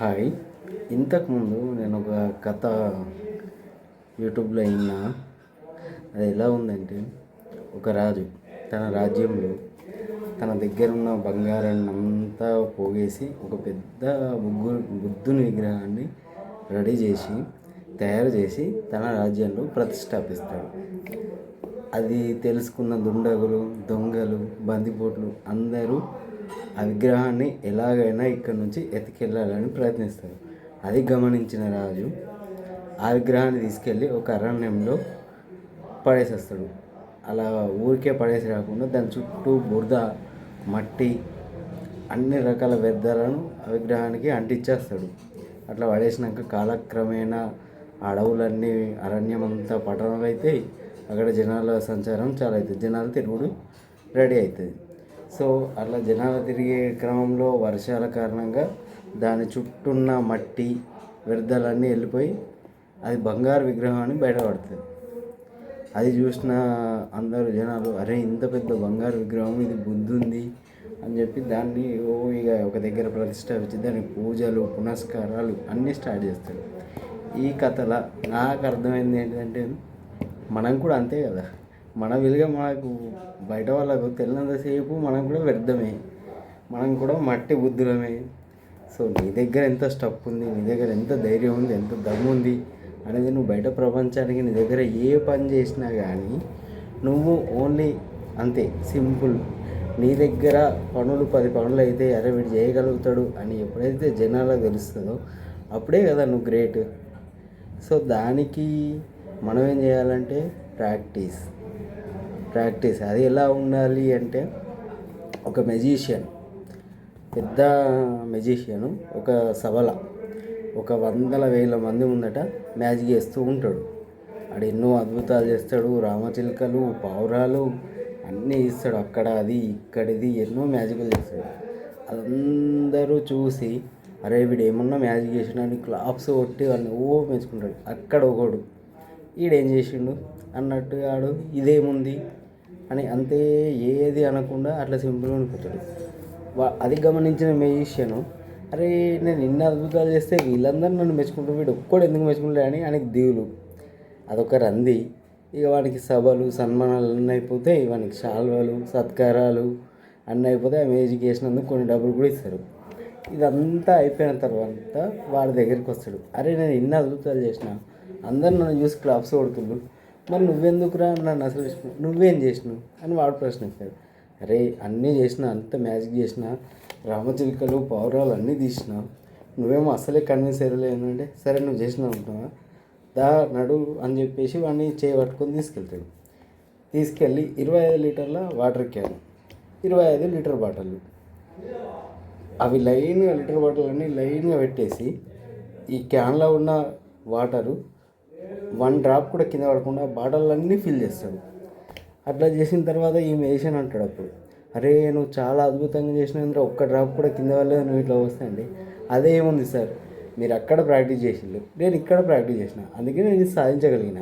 Hi. ఇంతకుముందు నేను ఒక కథ యూట్యూబ్లో విన్నా. అది ఎలా ఉందంటే ఒక రాజు తన రాజ్యంలో తన దగ్గర ఉన్న బంగారాన్ని అంతా పోగేసి ఒక పెద్ద బుగ్గు బుద్ధుని విగ్రహాన్ని రెడీ చేసి తయారు చేసి తన రాజ్యంలో ప్రతిష్టాపిస్తాడు. అది తెలుసుకున్న దుండగులు దొంగలు బందిపోట్లు అందరూ ఆ విగ్రహాన్ని ఎలాగైనా ఇక్కడి నుంచి ఎత్తుకెళ్ళాలని ప్రయత్నిస్తారు. అది గమనించిన రాజు ఆ విగ్రహాన్ని తీసుకెళ్ళి ఒక అరణ్యంలో పడేసేస్తాడు. అలా ఊరికే పడేసి రాకుండా దాని చుట్టూ బురద మట్టి అన్ని రకాల వ్యర్థాలను ఆ విగ్రహానికి అంటించేస్తాడు. అట్లా పడేసినాక కాలక్రమేణా అడవులన్నీ అరణ్యం అంతా పట్టణాలు అయితే అక్కడ జనాల సంచారం చాలా అవుతుంది జనాలు తిరుగుడు రెడీ అవుతుంది. సో అట్లా జనాలు తిరిగే క్రమంలో వర్షాల కారణంగా దాని చుట్టూన్న మట్టి వ్యర్థాలన్నీ వెళ్ళిపోయి అది బంగారు విగ్రహం అని బయటపడుతుంది. అది చూసిన అందరు జనాలు అరే ఇంత పెద్ద బంగారు విగ్రహం ఇది బుద్ధుంది అని చెప్పి దాన్ని ఓ ఇక ఒక దగ్గర ప్రతిష్టాపించి దానికి పూజలు పునస్కారాలు అన్నీ స్టార్ట్ చేస్తారు. ఈ కథల నాకు అర్థమైంది ఏంటంటే మనం కూడా అంతే కదా. మన విలుగా మనకు బయట వాళ్ళకు తెలియనంతసేపు మనం కూడా వ్యర్థమే. మనం కూడా మట్టి బుద్ధులమే. సో నీ దగ్గర ఎంత స్టప్ ఉంది నీ దగ్గర ఎంత ధైర్యం ఉంది ఎంత దమ్ము ఉంది అనేది నువ్వు బయట ప్రపంచానికి నీ దగ్గర ఏ పని చేసినా కానీ నువ్వు ఓన్లీ అంతే సింపుల్ నీ దగ్గర పనులు పది పనులు అయితే అరే వీడు చేయగలుగుతాడు అని ఎప్పుడైతే జనాలకు తెలుస్తుందో అప్పుడే కదా నువ్వు గ్రేట్ సో దానికి మనం ఏం చేయాలంటే ప్రాక్టీస్. ప్రాక్టీస్. అది ఎలా ఉండాలి అంటే ఒక మెజీషియన్ పెద్ద మెజీషియను ఒక సభల ఒక వందల వేల మంది ముందట మ్యాజిక్ చేస్తూ ఉంటాడు. ఆడు ఎన్నో అద్భుతాలు చేస్తాడు. రామచిలుకలు పావురాలు అన్నీ ఇస్తాడు. అక్కడ అది ఇక్కడిది ఎన్నో మ్యాజిక్లు చేస్తాడు. అందరూ చూసి అరే వీడు ఏమన్నా మ్యాజిక్ చేసినా క్లాప్స్ కొట్టి వాడిని ఓ మెచ్చుకుంటాడు. అక్కడ ఒకడు ఈడేం చేసిండు? అన్నట్టు ఆడు ఇదేముంది? అని అంతే ఏది అనకుండా అట్లా సింపుల్గా ఉండిపోతాడు. వా- అది గమనించిన మెజిషియను అరే నేను ఇన్ని అద్భుతాలు చేస్తే వీళ్ళందరూ నన్ను మెచ్చుకుంటారు వీడు ఒక్కడు ఎందుకు మెచ్చుకుంటాడు అని ఆయనకి దీవులు అదొక రంది. ఇక వానికి సభలు సన్మానాలు అన్నీ అయిపోతే వానికి శాల్వాలు సత్కారాలు అన్నీ అయిపోతే ఆమె మ్యూజిక్ కొన్ని డబ్బులు కూడా ఇస్తారు. ఇదంతా అయిపోయిన తర్వాత వాడి దగ్గరికి వస్తాడు. అరే నేను ఇన్ని అద్భుతాలు చేసిన అందరు నన్ను చూసి క్లాప్స్ కొడుతుండ్రు. మరి నువ్వెందుకురా? నన్ను అసలు చేసినావు? నువ్వేం చేసినావు? అని వాడు ప్రశ్నిస్తాడు అరే అన్నీ చేసిన అంత మ్యాజిక్ చేసిన రామచిలుకలు పౌరాలు అన్నీ తీసిన నువ్వేమో అసలే కన్విన్స్ అయ్యలేదు అంటే సరే నువ్వు చేసినావు అంటున్నావా దా నడు అని చెప్పేసి వాడిని చేయబట్టుకొని తీసుకెళ్తాడు. తీసుకెళ్ళి ఇరవై ఐదు లీటర్ల వాటర్ క్యాన్. ఇరవై ఐదు లీటర్ బాటిల్. అవి లైన్గా లీటర్ బాటిల్ అన్నీ లైన్గా పెట్టేసి ఈ క్యాన్లో ఉన్న వాటరు వన్ డ్రాప్ కూడా కింద పడకుండా బాటలన్నీ ఫిల్ చేస్తాడు. అట్లా చేసిన తర్వాత ఈ మేషన్ అంటాడు అప్పుడు. అరే నువ్వు చాలా అద్భుతంగా చేసినందుకు ఒక్క డ్రాప్ కూడా కింద వల్లే నువ్వు ఇట్లా వస్తాయండి. అదే ఏముంది సార్ మీరు అక్కడ ప్రాక్టీస్ చేసిండు నేను ఇక్కడ ప్రాక్టీస్ చేసిన అందుకే నేను సాధించగలిగిన.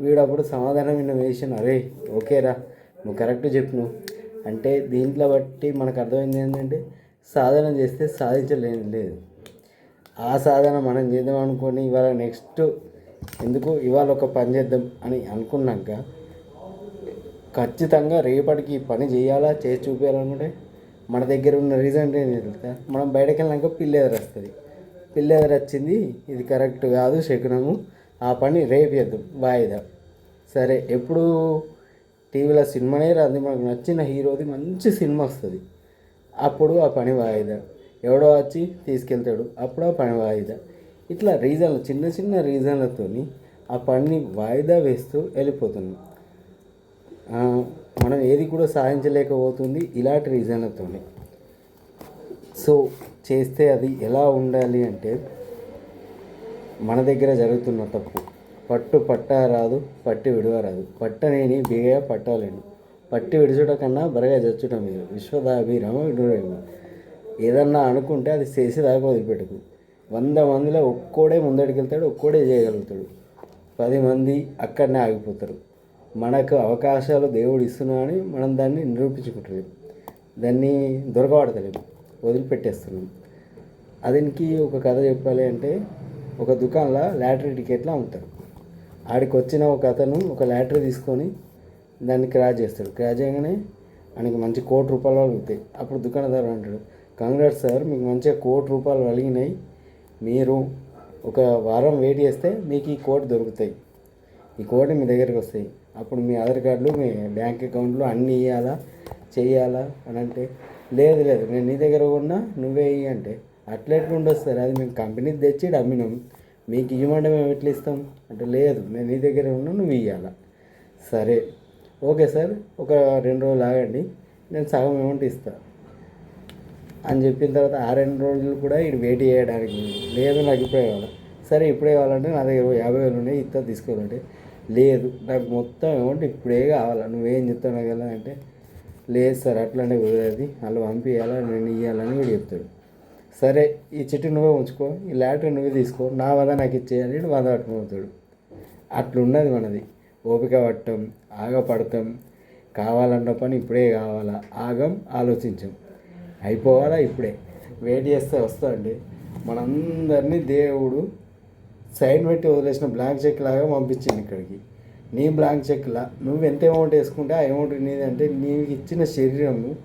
వీడు అప్పుడు సమాధానం విన్న వేసాను అరే ఓకేరా నువ్వు కరెక్ట్ చెప్పు. అంటే దీంట్లో బట్టి మనకు అర్థమైంది ఏంటంటే సాధన చేస్తే సాధించలేని లేదు. ఆ సాధన మనం చేద్దాం అనుకొని ఇవాళ నెక్స్ట్ ఎందుకు ఇవాళ ఒక పని చేద్దాం అని అనుకున్నాక ఖచ్చితంగా రేపటికి పని చేయాలా చేసి చూపించాలనుకుంటే మన దగ్గర ఉన్న రీజన్ ఏంటి తెలుసా? మనం బయటకు వెళ్ళాక పిల్లెదర వస్తుంది. పిల్లెదర వచ్చింది ఇది కరెక్ట్ కాదు శకునము. ఆ పని రేపు చేద్దాం వాయిదా. సరే ఎప్పుడు టీవీలో సినిమానే రాదు. మనకు నచ్చిన హీరోది మంచి సినిమా వస్తుంది. అప్పుడు ఆ పని వాయిదా. ఎవడో వచ్చి తీసుకెళ్తాడు అప్పుడు ఆ పని వాయిదా. ఇట్లా రీజన్లు చిన్న చిన్న రీజన్లతోని ఆ పనిని వాయిదా వేస్తూ వెళ్ళిపోతున్నాం. మనం ఏది కూడా సాధించలేకపోతుంది ఇలాంటి రీజన్లతోనే. సో చేస్తే అది ఎలా ఉండాలి అంటే మన దగ్గర జరుగుతున్న తప్పు. పట్టు పట్టరాదు పట్టి విడువ రాదు. పట్టనేని బిగయ పట్టాలేను పట్టి విడిచుట కన్నా బరగా చచ్చుట మీరు విశ్వదాభిరామ విడురేమో ఏదన్నా అనుకుంటే అది చేసేదాకా వదిలిపెట్టకు. వంద మందిలో ఒక్కోడే ముందడికెళ్తాడు ఒక్కోడే చేయగలుగుతాడు. పది మంది అక్కడనే ఆగిపోతారు. మనకు అవకాశాలు దేవుడు ఇస్తున్నాడని మనం దాన్ని నిరూపించుకుంటలేము దాన్ని దొరకబడతలేము వదిలిపెట్టేస్తున్నాం. అతనికి ఒక కథ చెప్పాలి అంటే ఒక దుకాణంలో లాటరీ టికెట్లు అమ్ముతారు. ఆడికి వచ్చిన ఒక అతను ఒక లాటరీ తీసుకొని దాన్ని క్రాచ్ చేస్తాడు. క్రాచ్ చేయగానే ఆయనకి మంచి కోటి రూపాయలు కలుగుతాయి అప్పుడు దుకాణదారు అంటాడు కంగ్రాట్స్ సార్ మీకు మంచిగా కోటి రూపాయలు కలిగినాయి. మీరు ఒక వారం వెయిట్ చేస్తే మీకు ఈ కోడ్ దొరుకుతాయి. ఈ కోడ్ మీ దగ్గరికి వస్తాయి. అప్పుడు మీ ఆధార్ కార్డులు మీ బ్యాంక్ అకౌంట్లు అన్నీ ఇవ్వాలా చేయాలా అని అంటే లేదు లేదు. నేను నీ దగ్గర ఉన్నా నువ్వే ఇవి అంటే. అట్లా ఎట్లా ఉండదు సార్? అది మేము కంపెనీ తెచ్చి అమ్మినాం మీకు ఇవ్వమంటే మేము ఎట్లా ఇస్తాం? అంటే లేదు. నేను నీ దగ్గర ఉన్నా నువ్వు ఇవ్వాలా సరే. Okay sir. ఒక రెండు రోజులు ఆగండి. నేను సగం అమౌంట్ ఇస్తాను అని చెప్పిన తర్వాత ఆ రెండు రోజులు కూడా ఇటు వెయిట్ చేయడానికి లేదు నాకు ఇప్పుడే కావాలి. సరే ఇప్పుడే కావాలంటే నా దగ్గర యాభై వేలు ఉన్నాయి ఇస్తా తీసుకోవాలంటే. లేదు నాకు మొత్తం అమౌంట్ ఇప్పుడే కావాలి. నువ్వేం చెప్తావు నాకు ఎలా అంటే లేదు సార్ అట్లానే కుదరది. వాళ్ళు పంపించాలా నేను ఇవ్వాలని వీడు చెప్తాడు. సరే ఈ చెట్టు నువ్వే ఉంచుకో ఈ ల్యాటర్ నువ్వే తీసుకో. నా వద నాకు ఇచ్చేయాలి వీడు వద పట్టుకుపోతాడు అట్లున్నది మనది. ఓపిక పట్టం ఆగపడతాం. కావాలన్న పని ఇప్పుడే కావాలా. ఆగం ఆలోచించం. అయిపోవాలా ఇప్పుడే. వెయిట్ చేస్తే వస్తుందండి మనందరినీ దేవుడు సైన్ పెట్టి వదిలేసిన బ్లాంక్ చెక్ లాగా పంపించింది ఇక్కడికి. నీ బ్లాంక్ చెక్లా నువ్వు ఎంత అమౌంట్ వేసుకుంటే ఆ అమౌంట్ నీది అంటే నీకు ఇచ్చిన శరీరము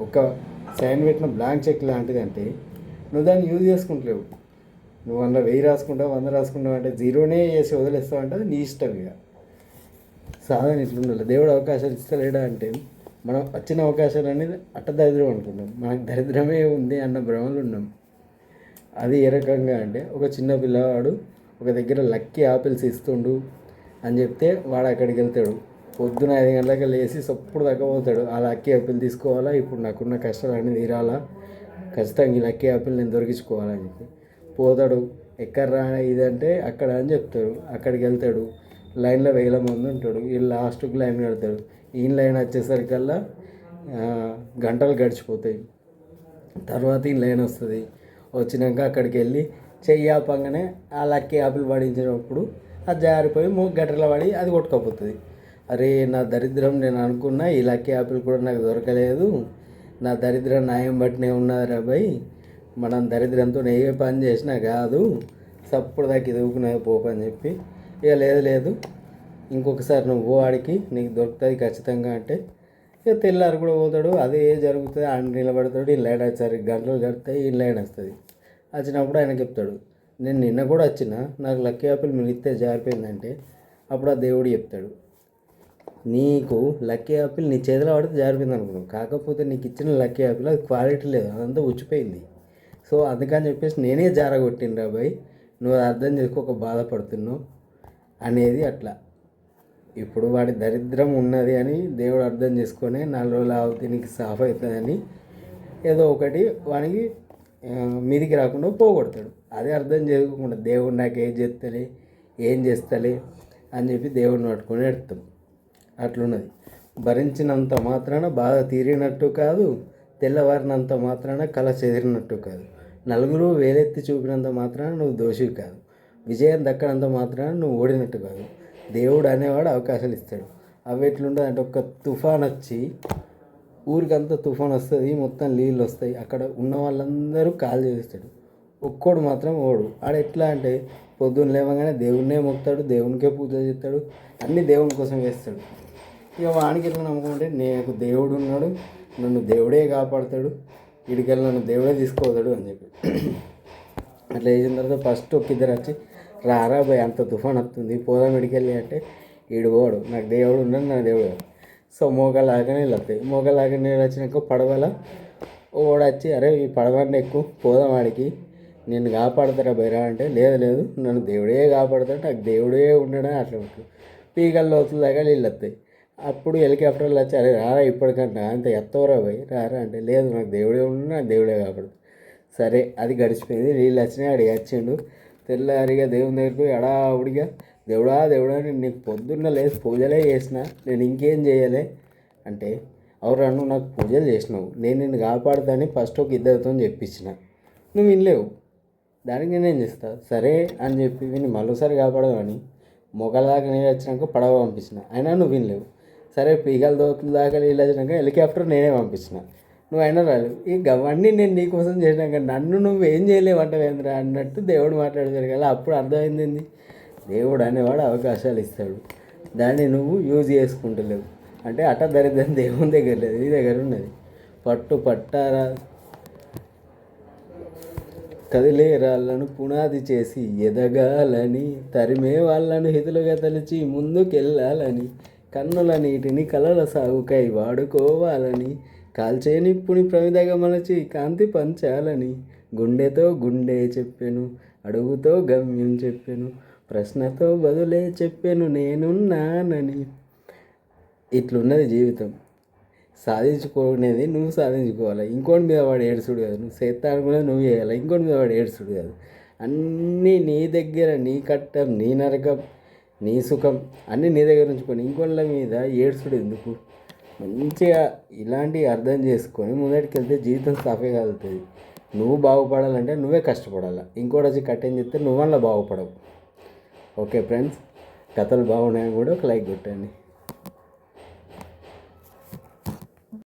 ఒక సైన్ పెట్టిన బ్లాంక్ చెక్ లాంటిది అంటే నువ్వు దాన్ని యూజ్ చేసుకుంటలేవు. నువ్వు వంద వెయ్యి రాసుకుంటావు వంద రాసుకుంటావు అంటే జీరోనే చేసి వదిలేస్తావు అంటే అది నీ ఇష్టం ఇక. సాధన ఇట్లుండాలి. దేవుడు అవకాశాలు ఇస్తలేడా అంటే మనం వచ్చిన అవకాశాలు అనేది అట్ట దరిద్రం అనుకుంటాం మనకు దరిద్రమే ఉంది అన్న భ్రమలు ఉన్నాం. అది ఏ రకంగా అంటే ఒక చిన్న పిల్లవాడు ఒక దగ్గర లక్కీ ఆపిల్స్ ఇస్తుండు అని చెప్తే వాడు అక్కడికి వెళ్తాడు. పొద్దున ఐదు గంటలకు లేచి సప్పుడు దాకా పోతాడు. ఆ లక్కీ ఆపిల్ తీసుకోవాలా? ఇప్పుడు నాకున్న కష్టాలన్నీ తీరాలా? ఖచ్చితంగా ఈ లక్కీ ఆపిల్ నేను దొరికించుకోవాలని చెప్పి పోతాడు. ఎక్కడ రా ఇదంటే అక్కడ అని చెప్తాడు. అక్కడికి వెళ్తాడు. లైన్లో వేల మంది ఉంటాడు వీళ్ళు లాస్ట్కి లైన్ కడతాడు. ఈయన లైన్ వచ్చేసరికల్లా గంటలు గడిచిపోతాయి. తర్వాత ఈ లైన్ వస్తుంది. వచ్చినాక అక్కడికి వెళ్ళి చెయ్యి ఆపంగానే ఆ లక్కీ ఆపిల్ పడించినప్పుడు అది జారిపోయి మూగ గట్టలో పడి అది కొట్టుకపోతుంది. అరే నా దరిద్రం నేను అనుకున్నా ఈ లక్కీ ఆపిల్ కూడా నాకు దొరకలేదు. నా దరిద్రం న్యాయం బట్టినే ఉన్నది రా భయ్ మనం దరిద్రంతో ఏ పని చేసినా కాదు సప్పుడు దాకా ఎదుగుకునే పోపు అని చెప్పి ఇక లేదు లేదు. ఇంకొకసారి నువ్వు వాడికి ఆడికి నీకు దొరుకుతుంది ఖచ్చితంగా అంటే ఇక తెల్లారి కూడా పోతాడు అదే జరుగుతుంది ఆయన నిలబడతాడు ఈ లైన్ వచ్చారు గంటలు గడితే ఈ లైన్ వస్తుంది. వచ్చినప్పుడు ఆయన చెప్తాడు నేను నిన్న కూడా వచ్చిన నాకు లక్కీ ఆపిల్ మిగిలితే జారిపోయిందంటే అప్పుడు ఆ దేవుడు చెప్తాడు నీకు లక్కీ ఆపిల్ నీ చేతిలో పడితే జారిపోయింది అనుకున్నావు కాకపోతే నీకు ఇచ్చిన లక్కీ ఆపిల్ అది క్వాలిటీ లేదు అదంతా ఉచ్చిపోయింది. సో అందుకని చెప్పేసి నేనే జారగొట్టిన బాయ్ నువ్వు అర్థం చేసుకోక బాధపడుతున్నావు అనేది అట్లా. ఇప్పుడు వాడి దరిద్రం ఉన్నది అని దేవుడు అర్థం చేసుకొని నాలుగు రోజులు ఆగితే నీకు సాఫ్ అవుతుందని ఏదో ఒకటి వానికి మీదికి రాకుండా పోగొడతాడు. అదే అర్థం చేసుకోకుండా దేవుడు నాకు ఏం చేస్తలే ఏం చేస్తలే అని చెప్పి దేవుడిని పట్టుకొని ఎడతాం అట్లున్నది. భరించినంత మాత్రాన బాధ తీరినట్టు కాదు తెల్లవారినంత మాత్రాన కళ చెదిరినట్టు కాదు. నలుగురు వేలెత్తి చూపినంత మాత్రాన నువ్వు దోషి కాదు. విజయం దక్కనంత మాత్రాన నువ్వు ఓడినట్టు కాదు. దేవుడు అనేవాడు అవకాశాలు ఇస్తాడు. అవి ఎట్లుంటుంది అంటే ఒక తుఫాన్ వచ్చి ఊరికంతా తుఫాన్ వస్తుంది మొత్తం నీళ్ళు వస్తాయి. అక్కడ ఉన్న వాళ్ళందరూ కాల్ చేస్తాడు ఒక్కోడు మాత్రం ఓడు. ఆడ ఎట్లా అంటే పొద్దున్న లేవగానే దేవుడినే మొక్తాడు దేవునికే పూజ చేస్తాడు అన్నీ దేవుని కోసం చేస్తాడు. ఇక వానికి ఎట్లా నమ్మకం అంటే నాకు దేవుడు ఉన్నాడు నన్ను దేవుడే కాపాడతాడు ఇడికెళ్ళి నన్ను దేవుడే తీసుకోతాడు అని చెప్పి. అట్లా చేసిన తర్వాత ఫస్ట్ ఒక ఇద్దరు వచ్చి రారా భయ్ అంత తుఫాన్ వస్తుంది. పోదా మెడికెళ్ళి అంటే ఈడు పోడు. నాకు దేవుడు ఉన్నాడు నా దేవుడు సో మోగలాగా నీళ్ళు వస్తాయి మోగలాగా నీళ్ళు వచ్చినాక పడవల ఓడొచ్చి అరే ఈ పడవని ఎక్కువ పోదాం వాడికి నిన్ను కాపాడతారా బైరా? అంటే లేదు లేదు. నన్ను దేవుడే కాపాడతాడు. నాకు దేవుడే ఉండడా అట్లా ఉంటుంది పీకల్లో లోతుల దాకా నీళ్ళు వస్తాయి అప్పుడు హెలికాప్టర్లు వచ్చి అరే రారా ఇప్పటికంటే అంత ఎత్తవరా పోయి రారా? అంటే లేదు నాకు దేవుడే ఉండు నాకు దేవుడే కాపాడు సరే అది గడిచిపోయింది. నీళ్ళు వచ్చినాయి అడిగి వచ్చిండు. తెల్లారిగా దేవుని దగ్గరికి పోయి అడావుడిగా దేవుడా దేవుడా నేను నీకు పొద్దున్న లేదు పూజలే చేసిన నేను ఇంకేం చేయలే. అంటే అవురా నువ్వు నాకు పూజలు చేసినావు నేను నిన్ను కాపాడుతాని ఫస్ట్ ఒక ఇద్దరితో చెప్పించిన నువ్వు వినలేవు దానికి నేనేం చేస్తా? సరే అని చెప్పి విని మరోసారి కాపాడమని మొగల దాకా నేను వచ్చినాక పడవ పంపించిన. అయినా నువ్వు వినలేవు సరే పీగల దోతుల దాకా నీళ్ళు వచ్చినాక హెలికాప్టర్ నేనే పంపించిన. నువ్వు అయినా రాలేవు ఇక అవన్నీ నేను నీకోసం చేసినాక నన్ను నువ్వు ఏం చేయలేవంటవేంద్రా అన్నట్టు దేవుడు మాట్లాడతాడు కదా అప్పుడు అర్థమైంది దేవుడు అనేవాడు అవకాశాలు ఇస్తాడు. దాన్ని నువ్వు యూజ్ చేసుకుంటలేవు. అంటే అట దరిద్రం దేవుని దగ్గర లేదు నీ దగ్గర ఉన్నది. పట్టు పట్టారా కదిలే రాళ్ళను పునాది చేసి ఎదగాలని తరిమే వాళ్ళను హితులుగా తలిచి ముందుకెళ్ళాలని కన్నుల నీటిని కలల సాగుకై వాడుకోవాలని కాల్చేయని పుణి ప్రమిదగా మలచి కాంతి పంచాలని గుండెతో గుండె చెప్పెను అడుగుతో గమ్యం చెప్పెను ప్రశ్నతో బదులే చెప్పెను నేనున్నానని. ఇట్లున్నది జీవితం. సాధించుకునేది నువ్వు సాధించుకోవాలి? ఇంకోటి మీద వాడు ఏడుచుడు కాదు. నువ్వు చేస్తా అనుకునేది నువ్వు చేయాలి? ఇంకోటి మీద వాడు ఏడుచుడు కాదు. అన్నీ నీ దగ్గర నీ కట్టం నీ నరకం నీ సుఖం అన్నీ నీ దగ్గర ఉంచుకొని ఇంకోళ్ళ మీద ఏడుచుడు ఎందుకు? మంచిగా ఇలాంటివి అర్థం చేసుకొని ముందటికి వెళ్తే జీవితం సాఫీగా వెళ్తుంది నువ్వు బాగుపడాలంటే నువ్వే కష్టపడాలి. ఇంకోటి వచ్చి కట్టేం చెప్తే నువ్వల్ల బాగుపడవు. ఓకే ఫ్రెండ్స్ కథలు బాగున్నాయని కూడా ఒక లైక్ కొట్టండి.